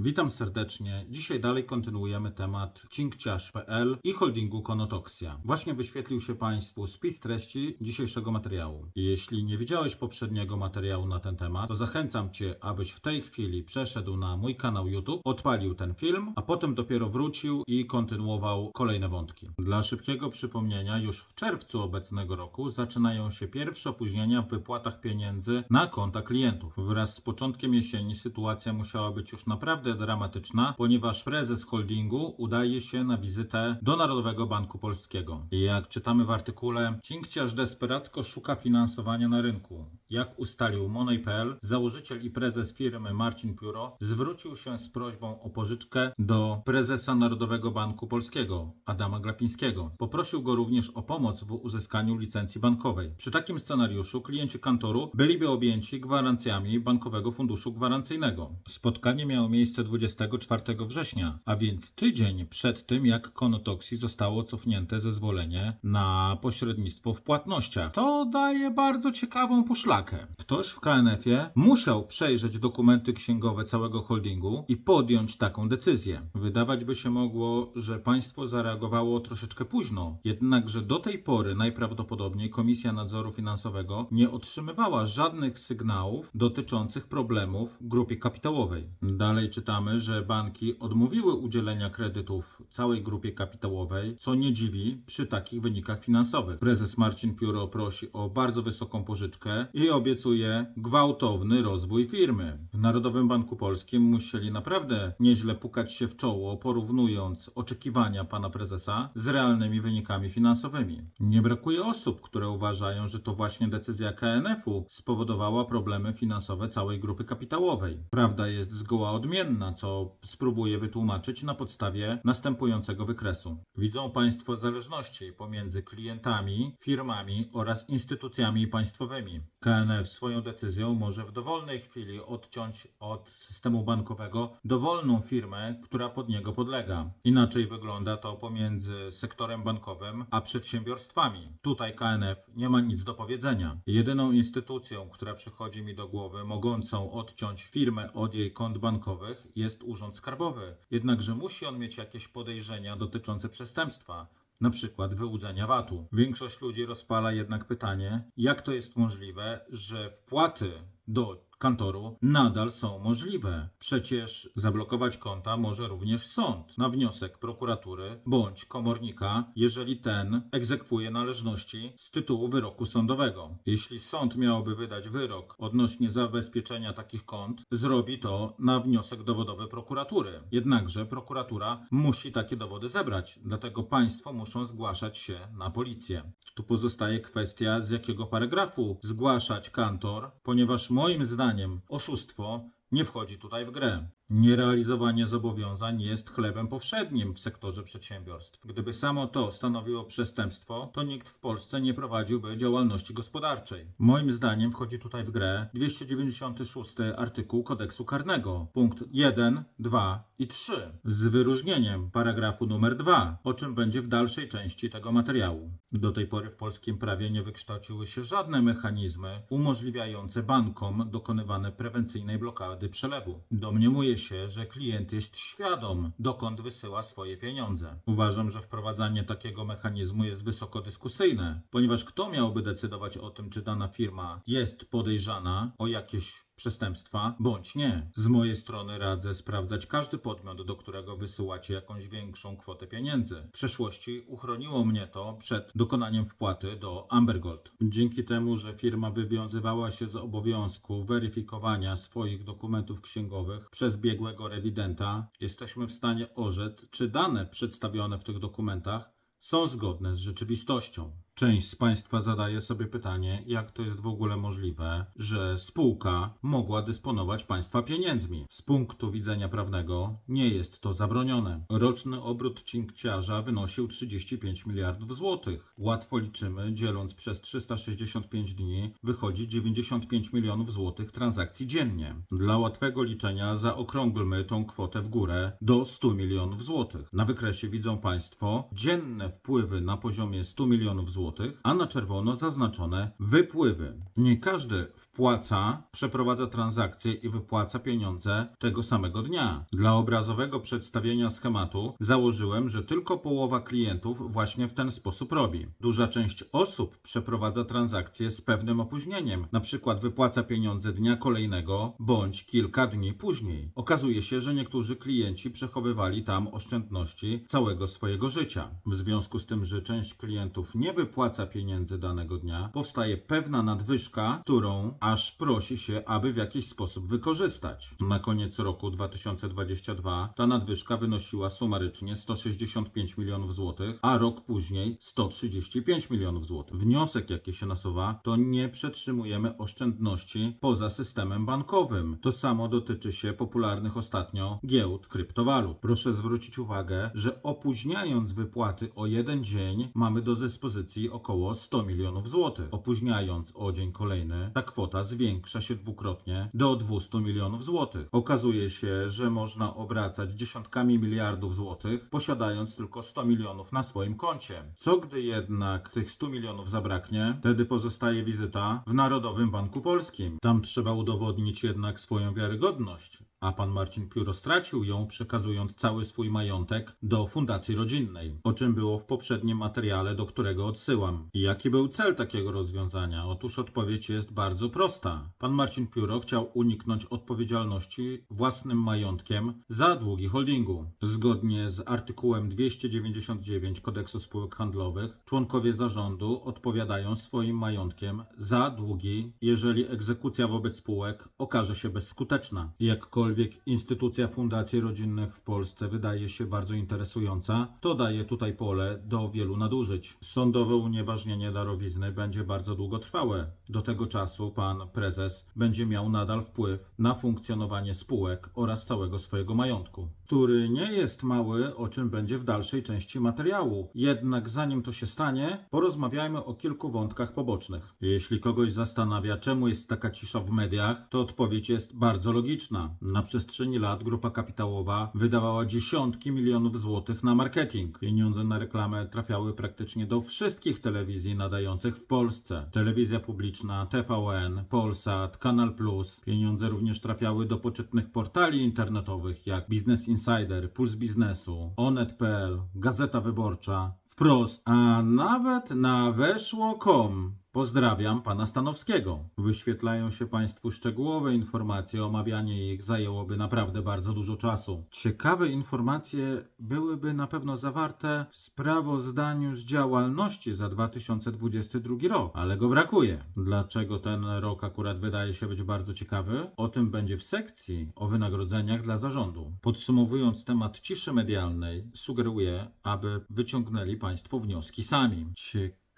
Witam serdecznie. Dzisiaj dalej kontynuujemy temat cinkciarz.pl i holdingu Konotoxia. Właśnie wyświetlił się Państwu spis treści dzisiejszego materiału. Jeśli nie widziałeś poprzedniego materiału na ten temat, to zachęcam Cię, abyś w tej chwili przeszedł na mój kanał YouTube, odpalił ten film, a potem dopiero wrócił i kontynuował kolejne wątki. Dla szybkiego przypomnienia, już w czerwcu obecnego roku zaczynają się pierwsze opóźnienia w wypłatach pieniędzy na konta klientów. Wraz z początkiem jesieni sytuacja musiała być już naprawdę dramatyczna, ponieważ prezes holdingu udaje się na wizytę do Narodowego Banku Polskiego. Jak czytamy w artykule, Cinkciarz desperacko szuka finansowania na rynku. Jak ustalił Money.pl, założyciel i prezes firmy Marcin Pióro zwrócił się z prośbą o pożyczkę do prezesa Narodowego Banku Polskiego, Adama Glapińskiego. Poprosił go również o pomoc w uzyskaniu licencji bankowej. Przy takim scenariuszu klienci kantoru byliby objęci gwarancjami Bankowego Funduszu Gwarancyjnego. Spotkanie miało miejsce 24 września, a więc tydzień przed tym, jak Konotoxi zostało cofnięte zezwolenie na pośrednictwo w płatnościach. To daje bardzo ciekawą poszlakę. Ktoś w KNF-ie musiał przejrzeć dokumenty księgowe całego holdingu i podjąć taką decyzję. Wydawać by się mogło, że państwo zareagowało troszeczkę późno, jednakże do tej pory najprawdopodobniej Komisja Nadzoru Finansowego nie otrzymywała żadnych sygnałów dotyczących problemów grupie kapitałowej. Dalej czytamy, że banki odmówiły udzielenia kredytów całej grupie kapitałowej, co nie dziwi przy takich wynikach finansowych. Prezes Marcin Pióro prosi o bardzo wysoką pożyczkę i obiecuje gwałtowny rozwój firmy. W Narodowym Banku Polskim musieli naprawdę nieźle pukać się w czoło, porównując oczekiwania pana prezesa z realnymi wynikami finansowymi. Nie brakuje osób, które uważają, że to właśnie decyzja KNF-u spowodowała problemy finansowe całej grupy kapitałowej. Prawda jest zgoła odmienna, co spróbuję wytłumaczyć na podstawie następującego wykresu. Widzą Państwo zależności pomiędzy klientami, firmami oraz instytucjami państwowymi. KNF swoją decyzją może w dowolnej chwili odciąć od systemu bankowego dowolną firmę, która pod niego podlega. Inaczej wygląda to pomiędzy sektorem bankowym a przedsiębiorstwami. Tutaj KNF nie ma nic do powiedzenia. Jedyną instytucją, która przychodzi mi do głowy, mogącą odciąć firmę od jej kont bankowych, jest Urząd Skarbowy. Jednakże musi on mieć jakieś podejrzenia dotyczące przestępstwa. Na przykład wyłudzenia VAT-u. Większość ludzi rozpala jednak pytanie, jak to jest możliwe, że wpłaty do kantoru nadal są możliwe. Przecież zablokować konta może również sąd na wniosek prokuratury bądź komornika, jeżeli ten egzekwuje należności z tytułu wyroku sądowego. Jeśli sąd miałby wydać wyrok odnośnie zabezpieczenia takich kont, zrobi to na wniosek dowodowy prokuratury. Jednakże prokuratura musi takie dowody zebrać, dlatego państwo muszą zgłaszać się na policję. Tu pozostaje kwestia, z jakiego paragrafu zgłaszać kantor, ponieważ moim zdaniem oszustwo nie wchodzi tutaj w grę. Nierealizowanie zobowiązań jest chlebem powszednim w sektorze przedsiębiorstw. Gdyby samo to stanowiło przestępstwo, to nikt w Polsce nie prowadziłby działalności gospodarczej. Moim zdaniem wchodzi tutaj w grę 296 artykuł kodeksu karnego, punkt 1, 2 i 3, z wyróżnieniem paragrafu numer 2, o czym będzie w dalszej części tego materiału. Do tej pory w polskim prawie nie wykształciły się żadne mechanizmy umożliwiające bankom dokonywane prewencyjnej blokady przelewu. Domniemuje się, że klient jest świadom, dokąd wysyła swoje pieniądze. Uważam, że wprowadzanie takiego mechanizmu jest wysoko dyskusyjne, ponieważ kto miałby decydować o tym, czy dana firma jest podejrzana o jakieś przestępstwa, bądź nie. Z mojej strony radzę sprawdzać każdy podmiot, do którego wysyłacie jakąś większą kwotę pieniędzy. W przeszłości uchroniło mnie to przed dokonaniem wpłaty do Ambergold. Dzięki temu, że firma wywiązywała się z obowiązku weryfikowania swoich dokumentów księgowych przez biegłego rewidenta, jesteśmy w stanie orzec, czy dane przedstawione w tych dokumentach są zgodne z rzeczywistością. Część z Państwa zadaje sobie pytanie, jak to jest w ogóle możliwe, że spółka mogła dysponować Państwa pieniędzmi. Z punktu widzenia prawnego nie jest to zabronione. Roczny obrót cinkciarza wynosił 35 miliardów złotych. Łatwo liczymy, dzieląc przez 365 dni, wychodzi 95 milionów złotych transakcji dziennie. Dla łatwego liczenia zaokrąglmy tą kwotę w górę do 100 milionów złotych. Na wykresie widzą Państwo dzienne wpływy na poziomie 100 milionów złotych a na czerwono zaznaczone wypływy. Nie każdy wpłaca, przeprowadza transakcje i wypłaca pieniądze tego samego dnia. Dla obrazowego przedstawienia schematu założyłem, że tylko połowa klientów właśnie w ten sposób robi. Duża część osób przeprowadza transakcje z pewnym opóźnieniem, na przykład wypłaca pieniądze dnia kolejnego bądź kilka dni później. Okazuje się, że niektórzy klienci przechowywali tam oszczędności całego swojego życia. W związku z tym, że część klientów nie wypłaca pieniędzy danego dnia, powstaje pewna nadwyżka, którą aż prosi się, aby w jakiś sposób wykorzystać. Na koniec roku 2022 ta nadwyżka wynosiła sumarycznie 165 milionów złotych, a rok później 135 milionów złotych. Wniosek, jaki się nasuwa, to nie przetrzymujemy oszczędności poza systemem bankowym. To samo dotyczy się popularnych ostatnio giełd kryptowalut. Proszę zwrócić uwagę, że opóźniając wypłaty o jeden dzień, mamy do dyspozycji około 100 milionów złotych. Opóźniając o dzień kolejny, ta kwota zwiększa się dwukrotnie do 200 milionów złotych. Okazuje się, że można obracać dziesiątkami miliardów złotych, posiadając tylko 100 milionów na swoim koncie. Co gdy jednak tych 100 milionów zabraknie? Wtedy pozostaje wizyta w Narodowym Banku Polskim. Tam trzeba udowodnić jednak swoją wiarygodność. A pan Marcin Pióro stracił ją, przekazując cały swój majątek do fundacji rodzinnej, o czym było w poprzednim materiale, do którego odsyłam. I jaki był cel takiego rozwiązania? Otóż odpowiedź jest bardzo prosta. Pan Marcin Pióro chciał uniknąć odpowiedzialności własnym majątkiem za długi holdingu. Zgodnie z artykułem 299 Kodeksu Spółek Handlowych, członkowie zarządu odpowiadają swoim majątkiem za długi, jeżeli egzekucja wobec spółek okaże się bezskuteczna. Jakkolwiek instytucja fundacji rodzinnych w Polsce wydaje się bardzo interesująca, to daje tutaj pole do wielu nadużyć. Sądowe unieważnienie darowizny będzie bardzo długotrwałe. Do tego czasu pan prezes będzie miał nadal wpływ na funkcjonowanie spółek oraz całego swojego majątku, który nie jest mały, o czym będzie w dalszej części materiału. Jednak zanim to się stanie, porozmawiajmy o kilku wątkach pobocznych. Jeśli kogoś zastanawia, czemu jest taka cisza w mediach, to odpowiedź jest bardzo logiczna. Na przestrzeni lat grupa kapitałowa wydawała dziesiątki milionów złotych na marketing. Pieniądze na reklamę trafiały praktycznie do wszystkich telewizji nadających w Polsce. Telewizja publiczna, TVN, Polsat, Kanal Plus. Pieniądze również trafiały do poczytnych portali internetowych jak Business Insider, Puls Biznesu, Onet.pl, Gazeta Wyborcza, Wprost, a nawet na weszło.com. Pozdrawiam pana Stanowskiego. Wyświetlają się Państwu szczegółowe informacje, omawianie ich zajęłoby naprawdę bardzo dużo czasu. Ciekawe informacje byłyby na pewno zawarte w sprawozdaniu z działalności za 2022 rok, ale go brakuje. Dlaczego ten rok akurat wydaje się być bardzo ciekawy? O tym będzie w sekcji o wynagrodzeniach dla zarządu. Podsumowując temat ciszy medialnej, sugeruję, aby wyciągnęli Państwo wnioski sami.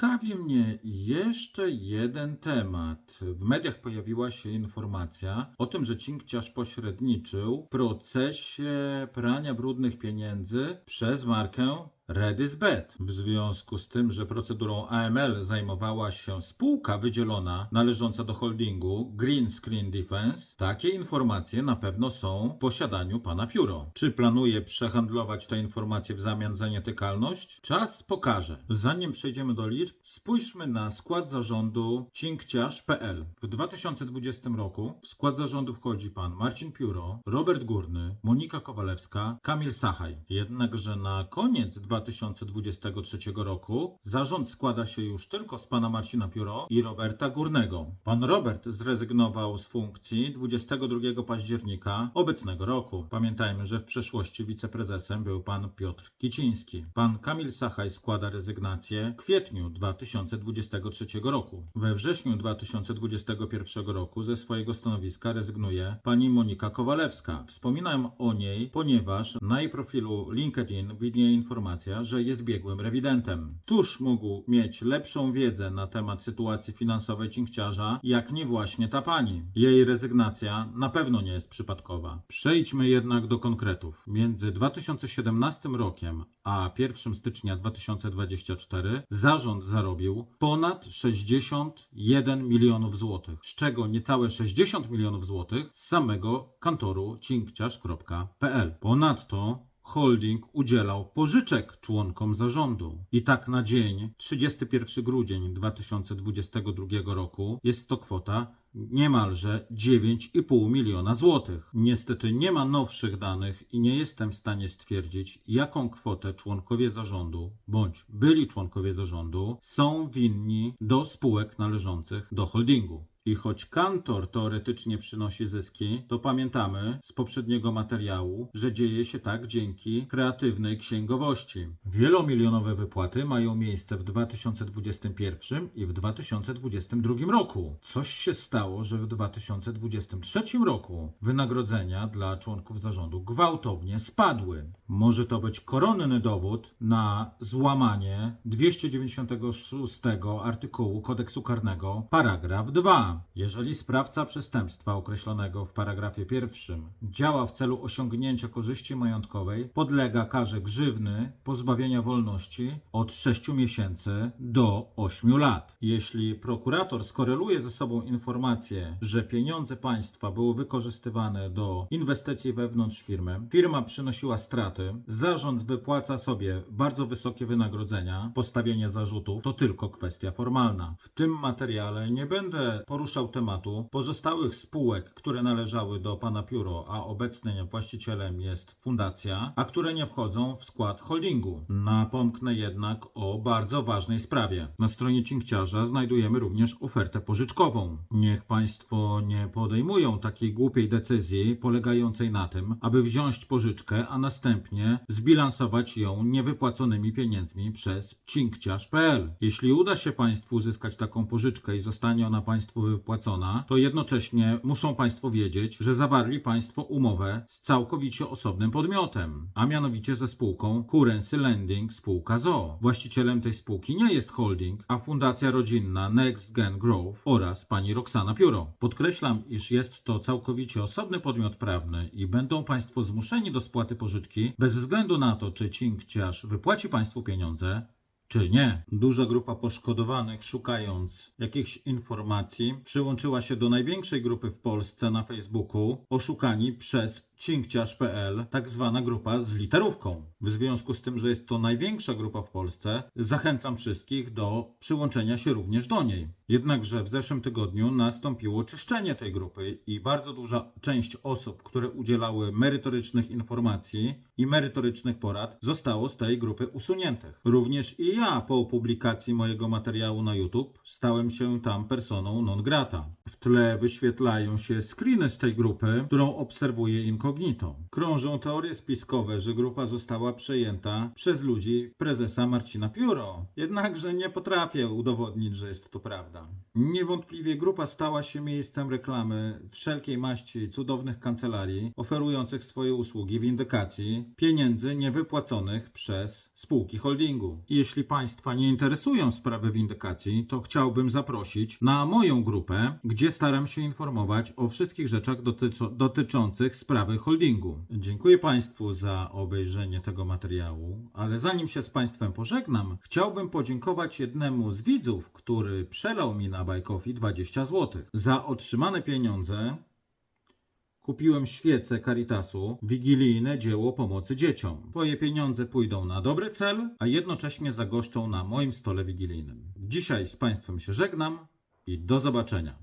Ciekawi mnie jeszcze jeden temat. W mediach pojawiła się informacja o tym, że Cinkciarz pośredniczył w procesie prania brudnych pieniędzy przez markę Redisbet. W związku z tym, że procedurą AML zajmowała się spółka wydzielona należąca do holdingu Green Screen Defense, takie informacje na pewno są w posiadaniu pana Pióro. Czy planuje przehandlować te informacje w zamian za nietykalność? Czas pokaże. Zanim przejdziemy do liczb, spójrzmy na skład zarządu cinkciarz.pl. W 2020 roku w skład zarządu wchodzi pan Marcin Pióro, Robert Górny, Monika Kowalewska, Kamil Sachaj. Jednakże na koniec 2023 roku zarząd składa się już tylko z pana Marcina Pióro i Roberta Górnego. Pan Robert zrezygnował z funkcji 22 października obecnego roku. Pamiętajmy, że w przeszłości wiceprezesem był pan Piotr Kiciński. Pan Kamil Sachaj składa rezygnację w kwietniu 2023 roku. We wrześniu 2021 roku ze swojego stanowiska rezygnuje pani Monika Kowalewska. Wspominam o niej, ponieważ na jej profilu LinkedIn widnieje informacja, że jest biegłym rewidentem. Tuż mógł mieć lepszą wiedzę na temat sytuacji finansowej cinkciarza, jak nie właśnie ta pani. Jej rezygnacja na pewno nie jest przypadkowa. Przejdźmy jednak do konkretów. Między 2017 rokiem a 1 stycznia 2024 zarząd zarobił ponad 61 milionów złotych, z czego niecałe 60 milionów złotych z samego kantoru cinkciarz.pl. Ponadto holding udzielał pożyczek członkom zarządu. I tak na dzień 31 grudzień 2022 roku jest to kwota niemalże 9,5 miliona złotych. Niestety nie ma nowszych danych i nie jestem w stanie stwierdzić, jaką kwotę członkowie zarządu bądź byli członkowie zarządu są winni do spółek należących do holdingu. I choć kantor teoretycznie przynosi zyski, to pamiętamy z poprzedniego materiału, że dzieje się tak dzięki kreatywnej księgowości. Wielomilionowe wypłaty mają miejsce w 2021 i w 2022 roku. Coś się stało, że w 2023 roku wynagrodzenia dla członków zarządu gwałtownie spadły. Może to być koronny dowód na złamanie 296 artykułu kodeksu karnego, paragraf 2. Jeżeli sprawca przestępstwa określonego w paragrafie pierwszym działa w celu osiągnięcia korzyści majątkowej, podlega karze grzywny pozbawienia wolności od 6 miesięcy do 8 lat. Jeśli prokurator skoreluje ze sobą informację, że pieniądze państwa były wykorzystywane do inwestycji wewnątrz firmy, firma przynosiła straty, zarząd wypłaca sobie bardzo wysokie wynagrodzenia, postawienie zarzutów to tylko kwestia formalna. W tym materiale nie będę poruszał tematu pozostałych spółek, które należały do pana Pióro, a obecnym właścicielem jest fundacja, a które nie wchodzą w skład holdingu. Napomknę jednak o bardzo ważnej sprawie. Na stronie Cinkciarza znajdujemy również ofertę pożyczkową. Niech państwo nie podejmują takiej głupiej decyzji polegającej na tym, aby wziąć pożyczkę, a następnie zbilansować ją niewypłaconymi pieniędzmi przez cinkciarz.pl. Jeśli uda się państwu uzyskać taką pożyczkę i zostanie ona państwu wypłacona, to jednocześnie muszą państwo wiedzieć, że zawarli państwo umowę z całkowicie osobnym podmiotem, a mianowicie ze spółką Currency Lending spółka ZOO. Właścicielem tej spółki nie jest holding, a fundacja rodzinna Next Gen Growth oraz pani Roxana Pióro. Podkreślam, iż jest to całkowicie osobny podmiot prawny i będą państwo zmuszeni do spłaty pożyczki bez względu na to, czy cinkciarz wypłaci państwu pieniądze, czy nie. Duża grupa poszkodowanych, szukając jakichś informacji, przyłączyła się do największej grupy w Polsce na Facebooku, oszukani przez cinkciarz.pl, tak zwana grupa z literówką. W związku z tym, że jest to największa grupa w Polsce, zachęcam wszystkich do przyłączenia się również do niej. Jednakże w zeszłym tygodniu nastąpiło czyszczenie tej grupy i bardzo duża część osób, które udzielały merytorycznych informacji i merytorycznych porad, zostało z tej grupy usuniętych. Również i ja po publikacji mojego materiału na YouTube stałem się tam personą non grata. W tle wyświetlają się screeny z tej grupy, którą obserwuję Krążą teorie spiskowe, że grupa została przejęta przez ludzi prezesa Marcina Pióro. Jednakże nie potrafię udowodnić, że jest to prawda. Niewątpliwie grupa stała się miejscem reklamy wszelkiej maści cudownych kancelarii oferujących swoje usługi windykacji pieniędzy niewypłaconych przez spółki holdingu. Jeśli Państwa nie interesują sprawy windykacji, to chciałbym zaprosić na moją grupę, gdzie staram się informować o wszystkich rzeczach dotyczących sprawy holdingu. Dziękuję Państwu za obejrzenie tego materiału, ale zanim się z Państwem pożegnam, chciałbym podziękować jednemu z widzów, który przelał mi na Coffee 20 zł. Za otrzymane pieniądze Kupiłem świece Caritasu, wigilijne dzieło pomocy dzieciom. Twoje pieniądze pójdą na dobry cel, a jednocześnie zagoszczą na moim stole wigilijnym. Dzisiaj z Państwem się żegnam i do zobaczenia.